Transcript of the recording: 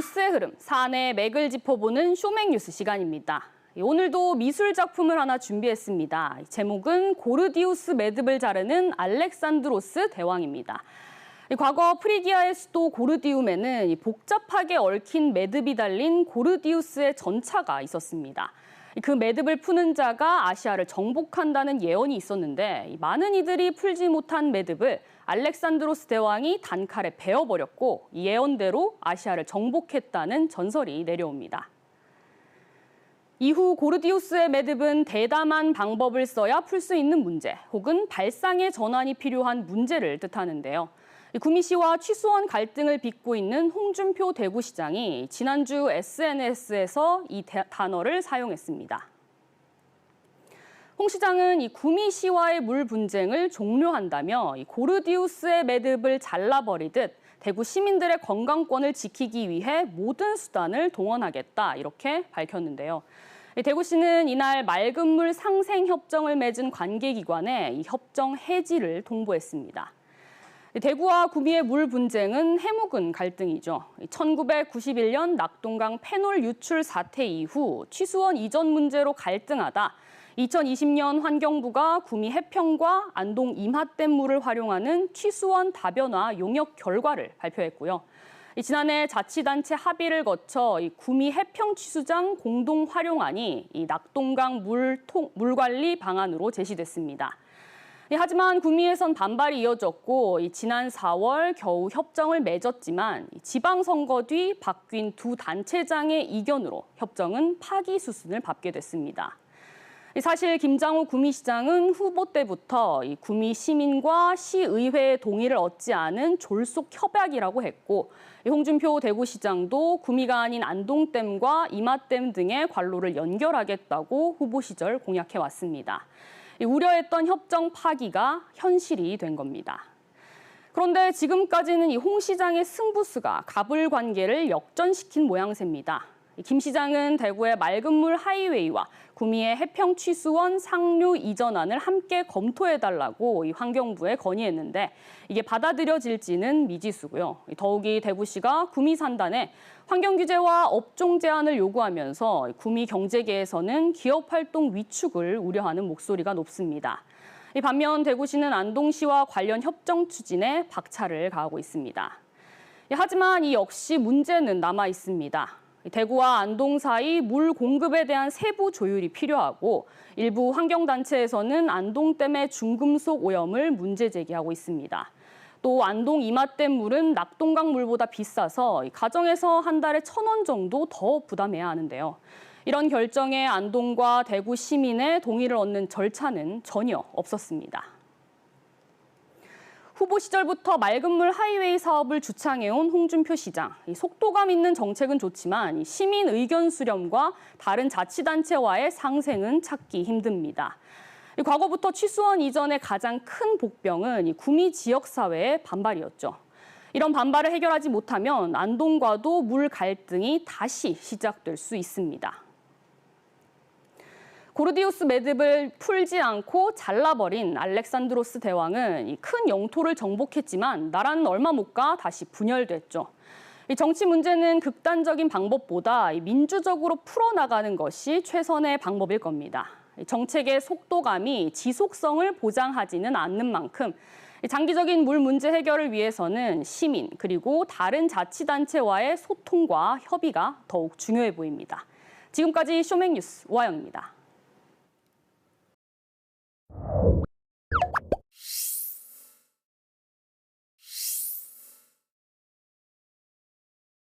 시대의 흐름, 사안의 맥을 짚어보는 쇼맥 뉴스 시간입니다. 오늘도 미술 작품을 하나 준비했습니다. 제목은 고르디우스 매듭을 자르는 알렉산드로스 대왕입니다. 과거 프리기아의 수도 고르디움에는 복잡하게 얽힌 매듭이 달린 고르디우스의 전차가 있었습니다. 그 매듭을 푸는 자가 아시아를 정복한다는 예언이 있었는데 많은 이들이 풀지 못한 매듭을 알렉산드로스 대왕이 단칼에 베어버렸고 예언대로 아시아를 정복했다는 전설이 내려옵니다. 이후 고르디우스의 매듭은 대담한 방법을 써야 풀 수 있는 문제 혹은 발상의 전환이 필요한 문제를 뜻하는데요. 구미시와 취수원 갈등을 빚고 있는 홍준표 대구시장이 지난주 SNS에서 이 단어를 사용했습니다. 홍 시장은 이 구미시와의 물 분쟁을 종료한다며 이 고르디우스의 매듭을 잘라버리듯 대구 시민들의 건강권을 지키기 위해 모든 수단을 동원하겠다 이렇게 밝혔는데요. 대구시는 이날 맑은 물 상생 협정을 맺은 관계기관에 이 협정 해지를 통보했습니다. 대구와 구미의 물 분쟁은 해묵은 갈등이죠. 1991년 낙동강 페놀 유출 사태 이후 취수원 이전 문제로 갈등하다 2020년 환경부가 구미 해평과 안동 임하댐 물을 활용하는 취수원 다변화 용역 결과를 발표했고요. 지난해 자치단체 합의를 거쳐 구미 해평 취수장 공동 활용안이 낙동강 물, 통, 물 관리 방안으로 제시됐습니다. 네, 하지만 구미에선 반발이 이어졌고 지난 4월 겨우 협정을 맺었지만 지방선거 뒤 바뀐 두 단체장의 이견으로 협정은 파기 수순을 밟게 됐습니다. 사실 김장호 구미시장은 후보 때부터 구미 시민과 시의회의 동의를 얻지 않은 졸속 협약이라고 했고 홍준표 대구시장도 구미가 아닌 안동댐과 이마댐 등의 관로를 연결하겠다고 후보 시절 공약해 왔습니다. 우려했던 협정 파기가 현실이 된 겁니다. 그런데 지금까지는 이 홍 시장의 승부수가 갑을 관계를 역전시킨 모양새입니다. 김 시장은 대구의 맑은물 하이웨이와 구미의 해평 취수원 상류 이전안을 함께 검토해달라고 환경부에 건의했는데 이게 받아들여질지는 미지수고요. 더욱이 대구시가 구미 산단에 환경 규제와 업종 제한을 요구하면서 구미 경제계에서는 기업 활동 위축을 우려하는 목소리가 높습니다. 반면 대구시는 안동시와 관련 협정 추진에 박차를 가하고 있습니다. 하지만 이 역시 문제는 남아 있습니다. 대구와 안동 사이 물 공급에 대한 세부 조율이 필요하고 일부 환경단체에서는 안동댐의 중금속 오염을 문제 제기하고 있습니다. 또 안동 이마댐 물은 낙동강 물보다 비싸서 가정에서 한 달에 천 원 정도 더 부담해야 하는데요. 이런 결정에 안동과 대구 시민의 동의를 얻는 절차는 전혀 없었습니다. 후보 시절부터 맑은 물 하이웨이 사업을 주창해온 홍준표 시장. 속도감 있는 정책은 좋지만 시민 의견 수렴과 다른 자치단체와의 상생은 찾기 힘듭니다. 과거부터 취수원 이전의 가장 큰 복병은 구미 지역 사회의 반발이었죠. 이런 반발을 해결하지 못하면 안동과도 물 갈등이 다시 시작될 수 있습니다. 고르디우스 매듭을 풀지 않고 잘라버린 알렉산드로스 대왕은 큰 영토를 정복했지만 나라는 얼마 못 가 다시 분열됐죠. 정치 문제는 극단적인 방법보다 민주적으로 풀어나가는 것이 최선의 방법일 겁니다. 정책의 속도감이 지속성을 보장하지는 않는 만큼 장기적인 물 문제 해결을 위해서는 시민 그리고 다른 자치단체와의 소통과 협의가 더욱 중요해 보입니다. 지금까지 쇼맥뉴스 오하영입니다.